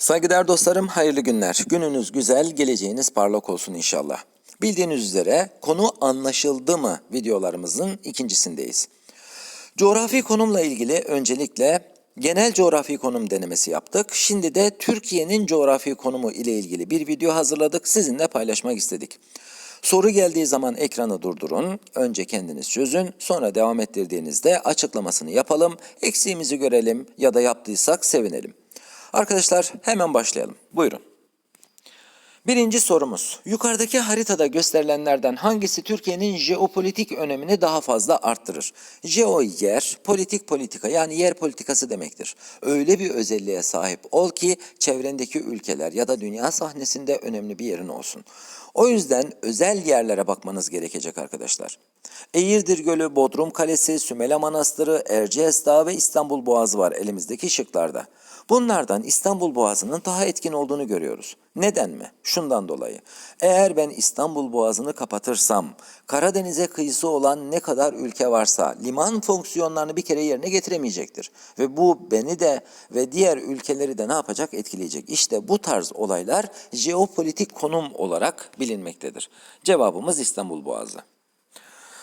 Saygıdeğer dostlarım, hayırlı günler. Gününüz güzel, geleceğiniz parlak olsun inşallah. Bildiğiniz üzere konu anlaşıldı mı videolarımızın ikincisindeyiz. Coğrafi konumla ilgili öncelikle genel coğrafi konum denemesi yaptık. Şimdi de Türkiye'nin coğrafi konumu ile ilgili bir video hazırladık. Sizinle paylaşmak istedik. Soru geldiği zaman ekranı durdurun. Önce kendiniz çözün. Sonra devam ettirdiğinizde açıklamasını yapalım. Eksiğimizi görelim ya da yaptıysak sevinelim. Arkadaşlar hemen başlayalım. Buyurun. Birinci sorumuz. Yukarıdaki haritada gösterilenlerden hangisi Türkiye'nin jeopolitik önemini daha fazla arttırır? Jeo yer, politik politika yani yer politikası demektir. Öyle bir özelliğe sahip ol ki çevrendeki ülkeler ya da dünya sahnesinde önemli bir yerin olsun. O yüzden özel yerlere bakmanız gerekecek arkadaşlar. Eğirdir Gölü, Bodrum Kalesi, Sümele Manastırı, Erciyes Dağı ve İstanbul Boğazı var elimizdeki şıklarda. Bunlardan İstanbul Boğazı'nın daha etkin olduğunu görüyoruz. Neden mi? Şundan dolayı. Eğer ben İstanbul Boğazı'nı kapatırsam, Karadeniz'e kıyısı olan ne kadar ülke varsa liman fonksiyonlarını bir kere yerine getiremeyecektir. Ve bu beni de ve diğer ülkeleri de ne yapacak? Etkileyecek. İşte bu tarz olaylar jeopolitik konum olarak bilinmektedir. Cevabımız İstanbul Boğazı.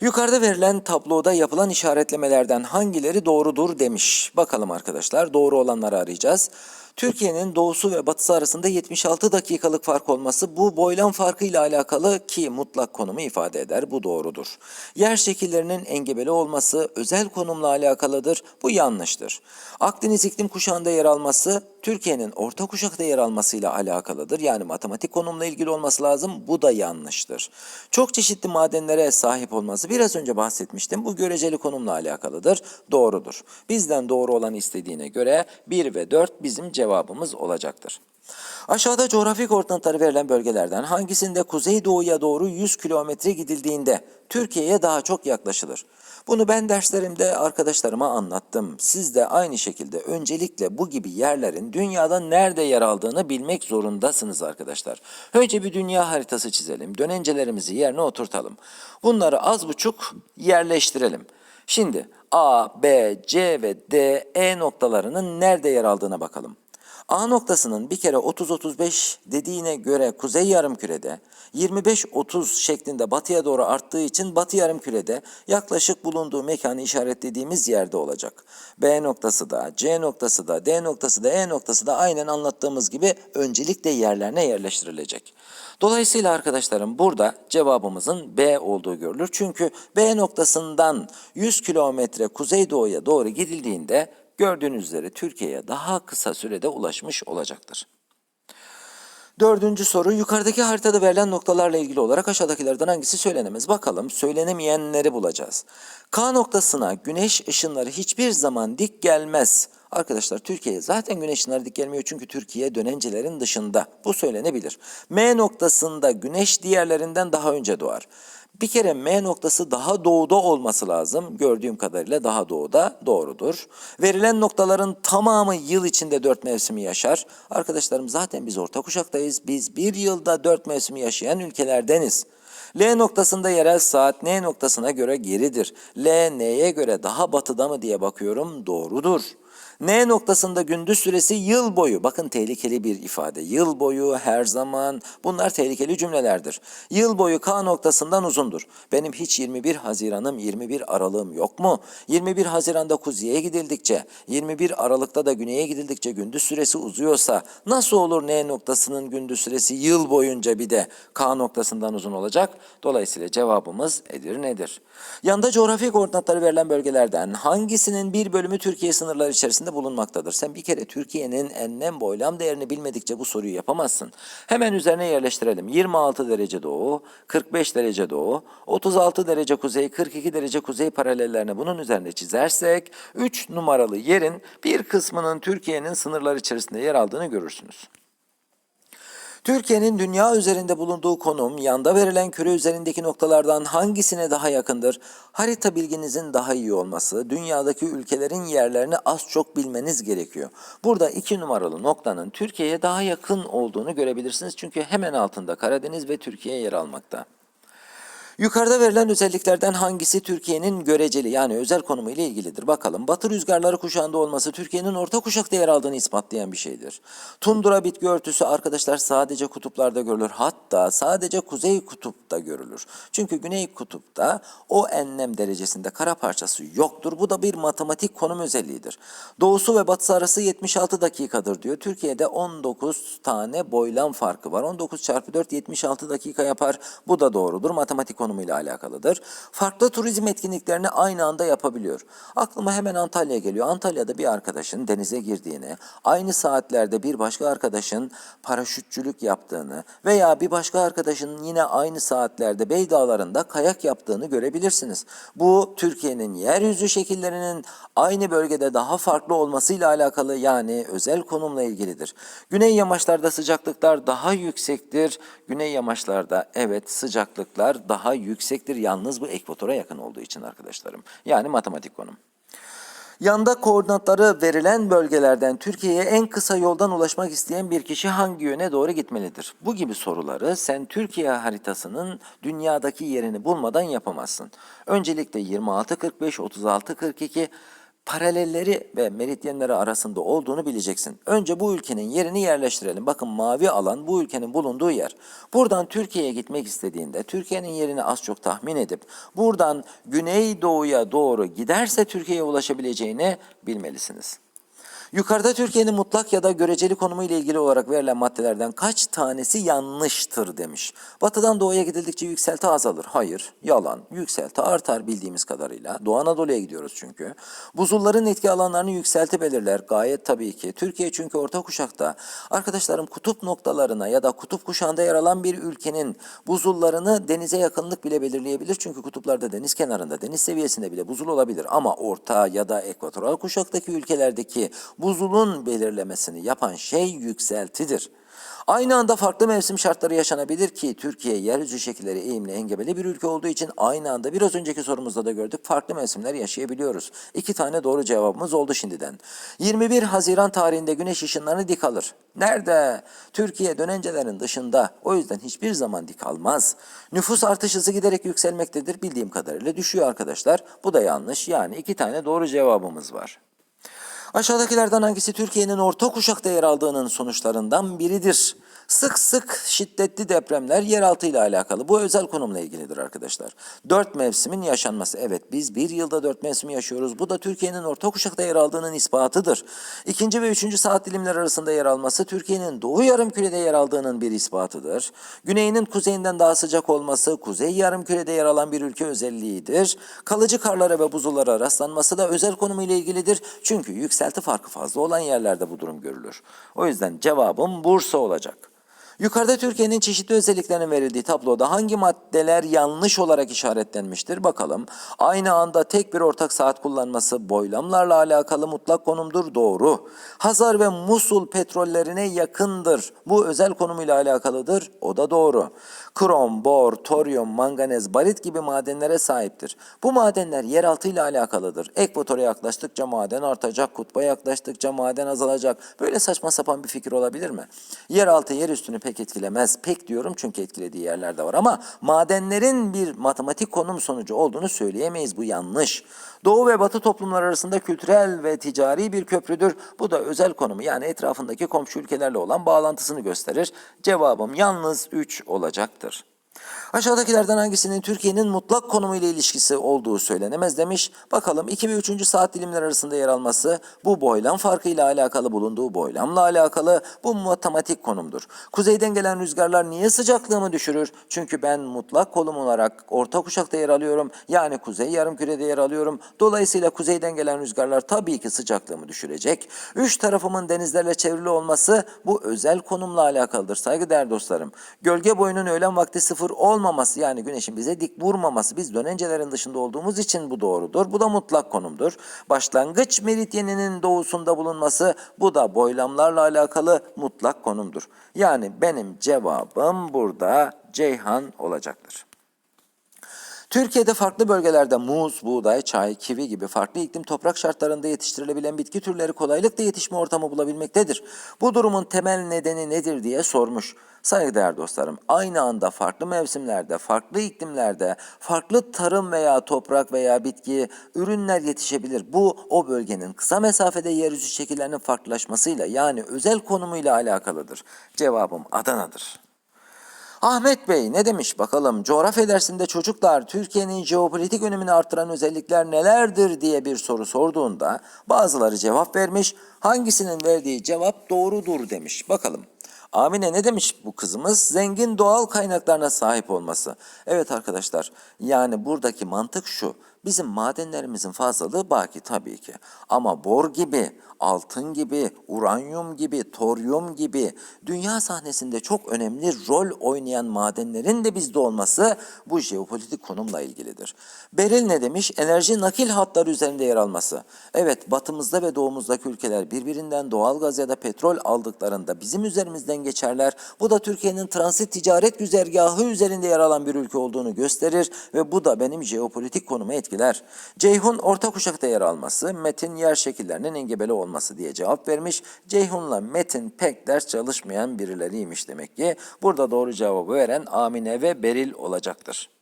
Yukarıda verilen tabloda yapılan işaretlemelerden hangileri doğrudur demiş. Bakalım arkadaşlar doğru olanları arayacağız. Türkiye'nin doğusu ve batısı arasında 76 dakikalık fark olması bu boylam farkı ile alakalı ki mutlak konumu ifade eder. Bu doğrudur. Yer şekillerinin engebeli olması özel konumla alakalıdır. Bu yanlıştır. Akdeniz iklim kuşağında yer alması Türkiye'nin orta kuşakta yer almasıyla alakalıdır. Yani matematik konumla ilgili olması lazım. Bu da yanlıştır. Çok çeşitli madenlere sahip olması biraz önce bahsetmiştim. Bu göreceli konumla alakalıdır. Doğrudur. Bizden doğru olan istediğine göre 1 ve 4 bizim cevabımız olacaktır. Aşağıda coğrafi koordinatları verilen bölgelerden hangisinde kuzeydoğuya doğru 100 kilometre gidildiğinde Türkiye'ye daha çok yaklaşılır? Bunu ben derslerimde arkadaşlarıma anlattım. Siz de aynı şekilde öncelikle bu gibi yerlerin dünyada nerede yer aldığını bilmek zorundasınız arkadaşlar. Önce bir dünya haritası çizelim. Dönencelerimizi yerine oturtalım. Bunları az buçuk yerleştirelim. Şimdi A, B, C ve D, E noktalarının nerede yer aldığına bakalım. A noktasının bir kere 30-35 dediğine göre kuzey yarımkürede, 25-30 şeklinde batıya doğru arttığı için batı yarımkürede yaklaşık bulunduğu mekanı işaretlediğimiz yerde olacak. B noktası da, C noktası da, D noktası da, E noktası da aynen anlattığımız gibi öncelikle yerlerine yerleştirilecek. Dolayısıyla arkadaşlarım burada cevabımızın B olduğu görülür. Çünkü B noktasından 100 kilometre kuzeydoğuya doğru gidildiğinde gördüğünüz üzere Türkiye'ye daha kısa sürede ulaşmış olacaktır. Dördüncü soru yukarıdaki haritada verilen noktalarla ilgili olarak aşağıdakilerden hangisi söylenemez? Bakalım söylenemeyenleri bulacağız. K noktasına güneş ışınları hiçbir zaman dik gelmez. Arkadaşlar Türkiye'ye zaten güneş ışınları dik gelmiyor çünkü Türkiye dönencelerin dışında. Bu söylenebilir. M noktasında güneş diğerlerinden daha önce doğar. Bir kere M noktası daha doğuda olması lazım. Gördüğüm kadarıyla daha doğuda doğrudur. Verilen noktaların tamamı yıl içinde dört mevsimi yaşar. Arkadaşlarım zaten biz orta kuşaktayız. Biz bir yılda dört mevsimi yaşayan ülkelerdeniz. L noktasında yerel saat N noktasına göre geridir. L, N'ye göre daha batıda mı diye bakıyorum. Doğrudur. N noktasında gündüz süresi yıl boyu. Bakın tehlikeli bir ifade. Yıl boyu, her zaman bunlar tehlikeli cümlelerdir. Yıl boyu K noktasından uzundur. Benim hiç 21 Haziran'ım, 21 Aralığım yok mu? 21 Haziran'da kuzeye gidildikçe, 21 Aralık'ta da güneye gidildikçe gündüz süresi uzuyorsa nasıl olur N noktasının gündüz süresi yıl boyunca bir de K noktasından uzun olacak? Dolayısıyla cevabımız Edirne'dir. Yanda coğrafi koordinatları verilen bölgelerden hangisinin bir bölümü Türkiye sınırları içerisinde bulunmaktadır? Sen bir kere Türkiye'nin enlem boylam değerini bilmedikçe bu soruyu yapamazsın. Hemen üzerine yerleştirelim. 26 derece doğu, 45 derece doğu, 36 derece kuzey, 42 derece kuzey paralellerini bunun üzerine çizersek 3 numaralı yerin bir kısmının Türkiye'nin sınırları içerisinde yer aldığını görürsünüz. Türkiye'nin dünya üzerinde bulunduğu konum yanda verilen küre üzerindeki noktalardan hangisine daha yakındır? Harita bilginizin daha iyi olması, dünyadaki ülkelerin yerlerini az çok bilmeniz gerekiyor. Burada iki numaralı noktanın Türkiye'ye daha yakın olduğunu görebilirsiniz. Çünkü hemen altında Karadeniz ve Türkiye yer almakta. Yukarıda verilen özelliklerden hangisi Türkiye'nin göreceli yani özel konumu ile ilgilidir? Bakalım. Batı rüzgarları kuşağında olması Türkiye'nin orta kuşakta yer aldığını ispatlayan bir şeydir. Tundra bitki örtüsü arkadaşlar sadece kutuplarda görülür. Hatta sadece kuzey kutupta görülür. Çünkü güney kutupta o enlem derecesinde kara parçası yoktur. Bu da bir matematik konum özelliğidir. Doğusu ve batısı arası 76 dakikadır diyor. Türkiye'de 19 tane boylam farkı var. 19 çarpı 4 76 dakika yapar. Bu da doğrudur. Matematik konumuyla alakalıdır. Farklı turizm etkinliklerini aynı anda yapabiliyor. Aklıma hemen Antalya geliyor. Antalya'da bir arkadaşın denize girdiğini, aynı saatlerde bir başka arkadaşın paraşütçülük yaptığını veya bir başka arkadaşın yine aynı saatlerde Bey Dağları'nda kayak yaptığını görebilirsiniz. Bu Türkiye'nin yeryüzü şekillerinin aynı bölgede daha farklı olmasıyla alakalı yani özel konumla ilgilidir. Güney yamaçlarda sıcaklıklar daha yüksektir. Güney yamaçlarda evet sıcaklıklar daha yüksektir. Yalnız bu ekvatora yakın olduğu için arkadaşlarım. Yani matematik konum. Yanda koordinatları verilen bölgelerden Türkiye'ye en kısa yoldan ulaşmak isteyen bir kişi hangi yöne doğru gitmelidir? Bu gibi soruları sen Türkiye haritasının dünyadaki yerini bulmadan yapamazsın. Öncelikle 26-45, 36-42 paralelleri ve meridyenleri arasında olduğunu bileceksin. Önce bu ülkenin yerini yerleştirelim. Bakın mavi alan bu ülkenin bulunduğu yer. Buradan Türkiye'ye gitmek istediğinde Türkiye'nin yerini az çok tahmin edip buradan güneydoğuya doğru giderse Türkiye'ye ulaşabileceğini bilmelisiniz. Yukarıda Türkiye'nin mutlak ya da göreceli konumu ile ilgili olarak verilen maddelerden kaç tanesi yanlıştır demiş. Batıdan doğuya gidildikçe yükselti azalır. Hayır, yalan. Yükselti artar bildiğimiz kadarıyla. Doğu Anadolu'ya gidiyoruz çünkü. Buzulların etki alanlarını yükselti belirler. Gayet tabii ki. Türkiye çünkü orta kuşakta. Arkadaşlarım kutup noktalarına ya da kutup kuşağında yer alan bir ülkenin buzullarını denize yakınlık bile belirleyebilir. Çünkü kutuplarda deniz kenarında, deniz seviyesinde bile buzul olabilir. Ama orta ya da ekvatoral kuşaktaki ülkelerdeki buzulun belirlemesini yapan şey yükseltidir. Aynı anda farklı mevsim şartları yaşanabilir ki Türkiye yeryüzü şekilleri eğimli engebeli bir ülke olduğu için aynı anda biraz önceki sorumuzda da gördük farklı mevsimler yaşayabiliyoruz. İki tane doğru cevabımız oldu şimdiden. 21 Haziran tarihinde güneş ışınlarını dik alır. Nerede? Türkiye dönencelerin dışında. O yüzden hiçbir zaman dik almaz. Nüfus artış hızı giderek yükselmektedir. Bildiğim kadarıyla düşüyor arkadaşlar. Bu da yanlış. Yani iki tane doğru cevabımız var. Aşağıdakilerden hangisi Türkiye'nin orta kuşakta yer aldığının sonuçlarından biridir? Sık sık şiddetli depremler yeraltı ile alakalı. Bu özel konumla ilgilidir arkadaşlar. Dört mevsimin yaşanması. Evet biz bir yılda dört mevsimi yaşıyoruz. Bu da Türkiye'nin orta kuşakta yer aldığının ispatıdır. İkinci ve üçüncü saat dilimler arasında yer alması Türkiye'nin doğu yarımkürede yer aldığının bir ispatıdır. Güneyinin kuzeyinden daha sıcak olması kuzey yarımkürede yer alan bir ülke özelliğidir. Kalıcı karlara ve buzullara rastlanması da özel konumu ile ilgilidir. Çünkü yükselti farkı fazla olan yerlerde bu durum görülür. O yüzden cevabım Bursa olacak. Yukarıda Türkiye'nin çeşitli özelliklerinin verildiği tabloda hangi maddeler yanlış olarak işaretlenmiştir bakalım. Aynı anda tek bir ortak saat kullanması boylamlarla alakalı mutlak konumdur doğru. Hazar ve Musul petrollerine yakındır. Bu özel konumuyla alakalıdır. O da doğru. Krom, bor, toryum, manganez, barit gibi madenlere sahiptir. Bu madenler yeraltı ile alakalıdır. Ekvatora yaklaştıkça maden artacak, kutba yaklaştıkça maden azalacak. Böyle saçma sapan bir fikir olabilir mi? Yeraltı yer üstünü pek etkilemez. Pek diyorum çünkü etkilediği yerler de var ama madenlerin bir matematik konum sonucu olduğunu söyleyemeyiz. Bu yanlış. Doğu ve Batı toplumlar arasında kültürel ve ticari bir köprüdür. Bu da özel konumu yani etrafındaki komşu ülkelerle olan bağlantısını gösterir. Cevabım yalnız 3 olacaktır. Aşağıdakilerden hangisinin Türkiye'nin mutlak konumu ile ilişkisi olduğu söylenemez demiş. Bakalım 2 ve 3. saat dilimler arasında yer alması bu boylam farkıyla alakalı bulunduğu boylamla alakalı bu matematik konumdur. Kuzeyden gelen rüzgarlar niye sıcaklığımı düşürür? Çünkü ben mutlak konum olarak orta kuşakta yer alıyorum. Yani kuzey yarımkürede yer alıyorum. Dolayısıyla kuzeyden gelen rüzgarlar tabii ki sıcaklığımı düşürecek. Üç tarafımın denizlerle çevrili olması bu özel konumla alakalıdır saygıdeğer dostlarım. Gölge boyunun öğlen vakti sıfır olmaması yani güneşin bize dik vurmaması biz dönencelerin dışında olduğumuz için bu doğrudur. Bu da mutlak konumdur. Başlangıç meridyeninin doğusunda bulunması bu da boylamlarla alakalı mutlak konumdur. Yani benim cevabım burada Ceyhan olacaktır. Türkiye'de farklı bölgelerde muz, buğday, çay, kivi gibi farklı iklim toprak şartlarında yetiştirilebilen bitki türleri kolaylıkla yetişme ortamı bulabilmektedir. Bu durumun temel nedeni nedir diye sormuş. Saygıdeğer dostlarım, aynı anda farklı mevsimlerde, farklı iklimlerde, farklı tarım veya toprak veya bitki ürünler yetişebilir. Bu o bölgenin kısa mesafede yeryüzü şekillerinin farklılaşmasıyla yani özel konumuyla alakalıdır. Cevabım Adana'dır. Ahmet Bey ne demiş bakalım coğrafya dersinde çocuklar Türkiye'nin jeopolitik önemini artıran özellikler nelerdir diye bir soru sorduğunda bazıları cevap vermiş hangisinin verdiği cevap doğrudur demiş bakalım. Amine ne demiş bu kızımız? Zengin doğal kaynaklarına sahip olması. Evet arkadaşlar yani buradaki mantık şu. Bizim madenlerimizin fazlalığı baki tabii ki. Ama bor gibi, altın gibi, uranyum gibi, toryum gibi dünya sahnesinde çok önemli rol oynayan madenlerin de bizde olması bu jeopolitik konumla ilgilidir. Beril ne demiş? Enerji nakil hatları üzerinde yer alması. Evet batımızda ve doğumuzdaki ülkeler birbirinden doğal gaz ya da petrol aldıklarında bizim üzerimizden geçerler. Bu da Türkiye'nin transit ticaret güzergahı üzerinde yer alan bir ülke olduğunu gösterir ve bu da benim jeopolitik konumu etkiler. Ceyhun orta kuşakta yer alması, Metin yer şekillerinin engebeli olması diye cevap vermiş. Ceyhun'la Metin pek ders çalışmayan birileriymiş demek ki. Burada doğru cevabı veren Amine ve Beril olacaktır.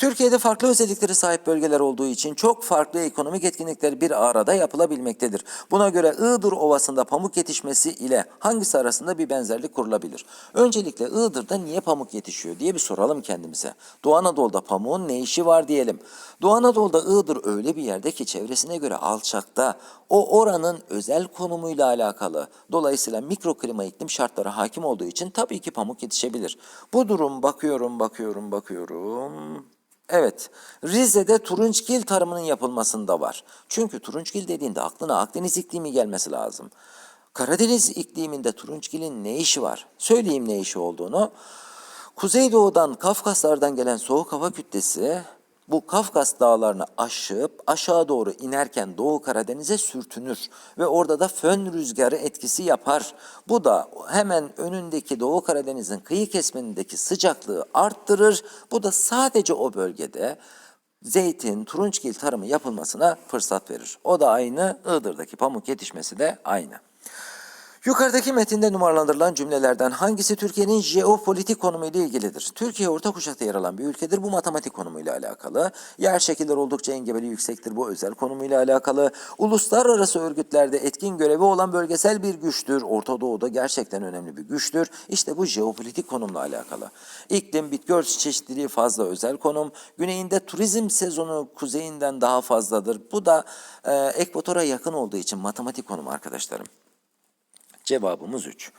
Türkiye'de farklı özelliklere sahip bölgeler olduğu için çok farklı ekonomik etkinlikler bir arada yapılabilmektedir. Buna göre Iğdır Ovası'nda pamuk yetişmesi ile hangisi arasında bir benzerlik kurulabilir? Öncelikle Iğdır'da niye pamuk yetişiyor diye bir soralım kendimize. Doğu Anadolu'da pamuğun ne işi var diyelim. Doğu Anadolu'da Iğdır öyle bir yerde ki çevresine göre alçakta. O oranın özel konumuyla alakalı. Dolayısıyla mikroklima iklim şartları hakim olduğu için tabii ki pamuk yetişebilir. Bu durum bakıyorum, bakıyorum, bakıyorum. Evet, Rize'de turunçgil tarımının yapılmasında var. Çünkü turunçgil dediğinde aklına Akdeniz iklimi gelmesi lazım. Karadeniz ikliminde turunçgilin ne işi var? Söyleyeyim ne işi olduğunu. Kuzeydoğudan, Kafkaslardan gelen soğuk hava kütlesi bu Kafkas dağlarını aşıp aşağı doğru inerken Doğu Karadeniz'e sürtünür ve orada da fön rüzgarı etkisi yapar. Bu da hemen önündeki Doğu Karadeniz'in kıyı kesimindeki sıcaklığı arttırır. Bu da sadece o bölgede zeytin, turunçgil tarımı yapılmasına fırsat verir. O da aynı, Iğdır'daki pamuk yetişmesi de aynı. Yukarıdaki metinde numaralandırılan cümlelerden hangisi Türkiye'nin jeopolitik konumu ile ilgilidir? Türkiye orta kuşakta yer alan bir ülkedir. Bu matematik konumuyla alakalı. Yer şekilleri oldukça engebeli yüksektir. Bu özel konumuyla alakalı. Uluslararası örgütlerde etkin görevi olan bölgesel bir güçtür. Orta Doğu'da gerçekten önemli bir güçtür. İşte bu jeopolitik konumla alakalı. İklim, bitki örtüsü çeşitliliği fazla özel konum. Güneyinde turizm sezonu kuzeyinden daha fazladır. Bu da e, ekvatora yakın olduğu için matematik konum arkadaşlarım. Cevabımız 3.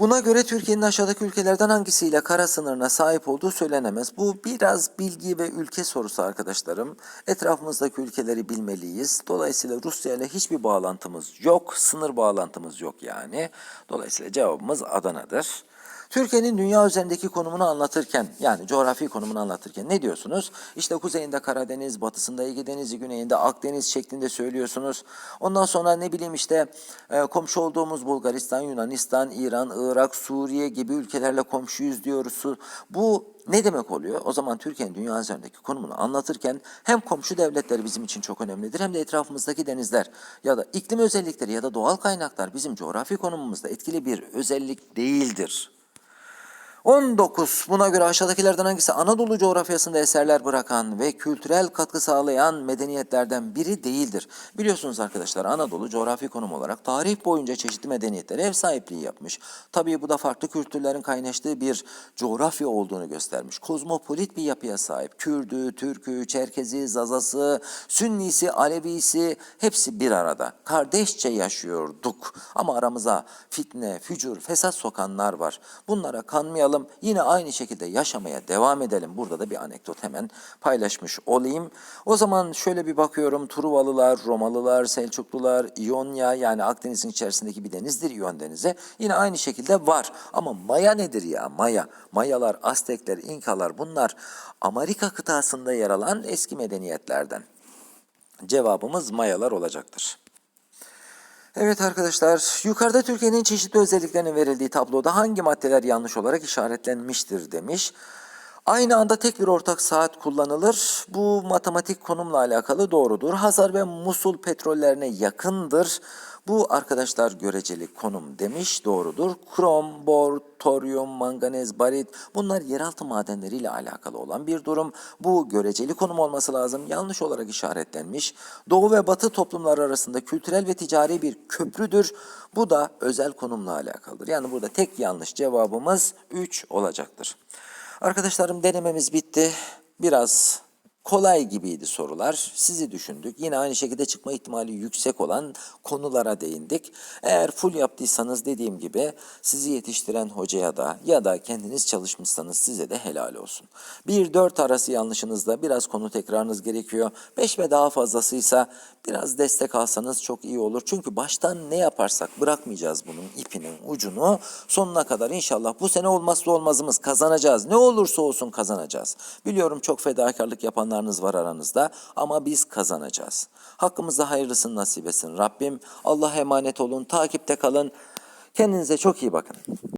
Buna göre Türkiye'nin aşağıdaki ülkelerden hangisiyle kara sınırına sahip olduğu söylenemez. Bu biraz bilgi ve ülke sorusu arkadaşlarım. Etrafımızdaki ülkeleri bilmeliyiz. Dolayısıyla Rusya ile hiçbir bağlantımız yok. Sınır bağlantımız yok yani. Dolayısıyla cevabımız Adana'dır. Türkiye'nin dünya üzerindeki konumunu anlatırken yani coğrafi konumunu anlatırken ne diyorsunuz? İşte kuzeyinde Karadeniz, batısında Ege Denizi, güneyinde Akdeniz şeklinde söylüyorsunuz. Ondan sonra ne bileyim işte e, komşu olduğumuz Bulgaristan, Yunanistan, İran, Irak, Suriye gibi ülkelerle komşuyuz diyoruz. Bu ne demek oluyor? O zaman Türkiye'nin dünya üzerindeki konumunu anlatırken hem komşu devletleri bizim için çok önemlidir hem de etrafımızdaki denizler ya da iklim özellikleri ya da doğal kaynaklar bizim coğrafi konumumuzda etkili bir özellik değildir. 19. Buna göre aşağıdakilerden hangisi Anadolu coğrafyasında eserler bırakan ve kültürel katkı sağlayan medeniyetlerden biri değildir? Biliyorsunuz arkadaşlar Anadolu coğrafi konum olarak tarih boyunca çeşitli medeniyetlere ev sahipliği yapmış. Tabii bu da farklı kültürlerin kaynaştığı bir coğrafya olduğunu göstermiş. Kozmopolit bir yapıya sahip. Kürdü, Türkü, Çerkezi, Zazası, Sünnisi, Alevisi hepsi bir arada. Kardeşçe yaşıyorduk. Ama aramıza fitne, fücur, fesat sokanlar var. Bunlara kanmayalım. Yine aynı şekilde yaşamaya devam edelim. Burada da bir anekdot hemen paylaşmış olayım. O zaman şöyle bir bakıyorum. Truvalılar, Romalılar, Selçuklular, İonya yani Akdeniz'in içerisindeki bir denizdir İon Denizi. Yine aynı şekilde var. Ama Maya nedir ya? Maya. Mayalar, Aztekler, İnkalar bunlar Amerika kıtasında yer alan eski medeniyetlerden. Cevabımız Mayalar olacaktır. Evet arkadaşlar, yukarıda Türkiye'nin çeşitli özelliklerinin verildiği tabloda hangi maddeler yanlış olarak işaretlenmiştir demiş. Aynı anda tek bir ortak saat kullanılır. Bu matematik konumla alakalı doğrudur. Hazar ve Musul petrollerine yakındır. Bu arkadaşlar göreceli konum demiş doğrudur. Krom, bor, toryum, manganez, barit bunlar yeraltı madenleriyle alakalı olan bir durum. Bu göreceli konum olması lazım. Yanlış olarak işaretlenmiş. Doğu ve batı toplumları arasında kültürel ve ticari bir köprüdür. Bu da özel konumla alakalıdır. Yani burada tek yanlış cevabımız 3 olacaktır. Arkadaşlarım denememiz bitti. Biraz kolay gibiydi sorular. Sizi düşündük. Yine aynı şekilde çıkma ihtimali yüksek olan konulara değindik. Eğer full yaptıysanız dediğim gibi sizi yetiştiren hocaya da ya da kendiniz çalışmışsanız size de helal olsun. 1-4 arası yanlışınızda biraz konu tekrarınız gerekiyor. 5 ve daha fazlasıysa biraz destek alsanız çok iyi olur. Çünkü baştan ne yaparsak bırakmayacağız bunun ipinin ucunu sonuna kadar inşallah bu sene olmazsa olmazımız kazanacağız. Ne olursa olsun kazanacağız. Biliyorum çok fedakarlık yapanlarınız var aranızda ama biz kazanacağız. Hakkımızda hayırlısını nasip etsin Rabbim. Allah'a emanet olun, takipte kalın. Kendinize çok iyi bakın.